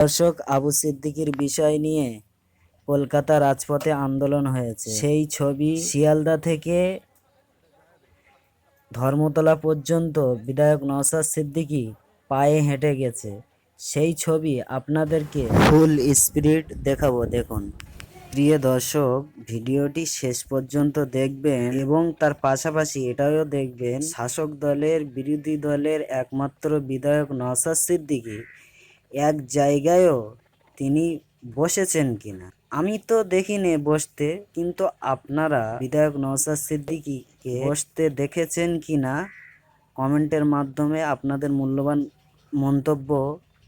দর্শক আবু সিদ্দিকির বিষয় নিয়ে কলকাতা রাজপথে আন্দোলন হয়েছে। সেই ছবি শিয়ালদা থেকে ধর্মতলা পর্যন্ত বিধায়ক নওশাদ সিদ্দিকি পায়ে হেঁটে গেছে। সেই ছবি আপনাদেরকে ফুল স্পিরিট দেখাবো। দেখুন, প্রিয় দর্শক, ভিডিওটি শেষ পর্যন্ত দেখবেন এবং তার পাশাপাশি এটাও দেখবেন, শাসক দলের, বিরোধী দলের একমাত্র বিধায়ক নওশাদ সিদ্দিকী এক জায়গায়ও তিনি বসেছেন কিনা? আমি তো দেখিনি বসতে, কিন্তু আপনারা বিধায়ক নওশাদ সিদ্দিকীকে বসতে দেখেছেন কিনা? কমেন্টের মাধ্যমে আপনাদের মূল্যবান মন্তব্য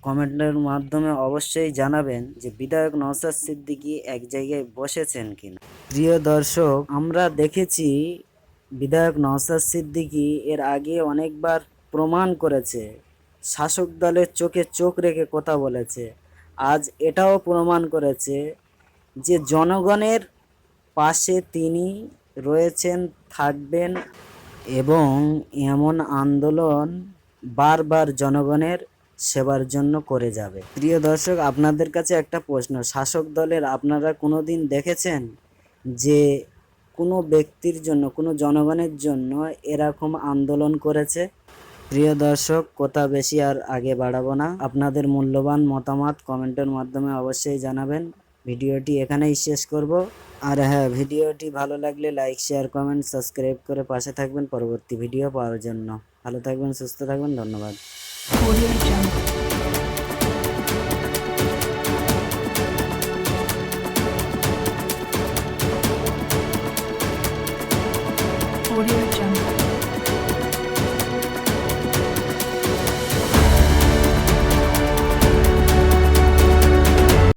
কমেন্টের মাধ্যমে অবশ্যই জানাবেন যে বিধায়ক নওশাদ সিদ্দিকী এক জায়গায় বসেছেন কিনা। প্রিয় দর্শক, আমরা দেখেছি বিধায়ক নওশাদ সিদ্দিকী এর আগে অনেকবার প্রমাণ করেছে। শাসক দলের চোখে চোখ রেখে কথা বলেছে। আজ এটাও প্রমাণ করেছে যে জনগণের পাশে তিনি রয়েছেন, থাকবেন এবং এমন আন্দোলন বারবার জনগণের সেবার জন্য করে যাবে। প্রিয় দর্শক, আপনাদের কাছে একটা প্রশ্ন, শাসক দলের আপনারা কোনোদিন দেখেছেন যে কোনো ব্যক্তির জন্য, কোনো জনগণের জন্য এরকম আন্দোলন করেছে? প্রিয় দর্শক, কথা বেশি আর আগে বাড়াবো না। আপনাদের মূল্যবান মতামত কমেন্টের মাধ্যমে অবশ্যই জানাবেন। ভিডিওটি এখানেই শেষ করব। আর হ্যাঁ ভিডিওটি ভালো লাগলে লাইক, শেয়ার, কমেন্ট, সাবস্ক্রাইব করে পাশে থাকবেন পরবর্তী ভিডিও পাওয়ার জন্য। ভালো থাকবেন, সুস্থ থাকবেন, ধন্যবাদ.